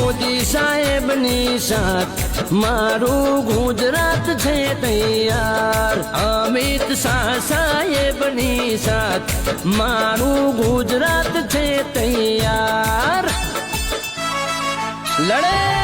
મોદી સાહેબની સાથ. મારું ગુજરાત છે તૈયાર. અમિત શાહ સાહેબની સાથ. મારું ગુજરાત છે તૈયાર. લડે!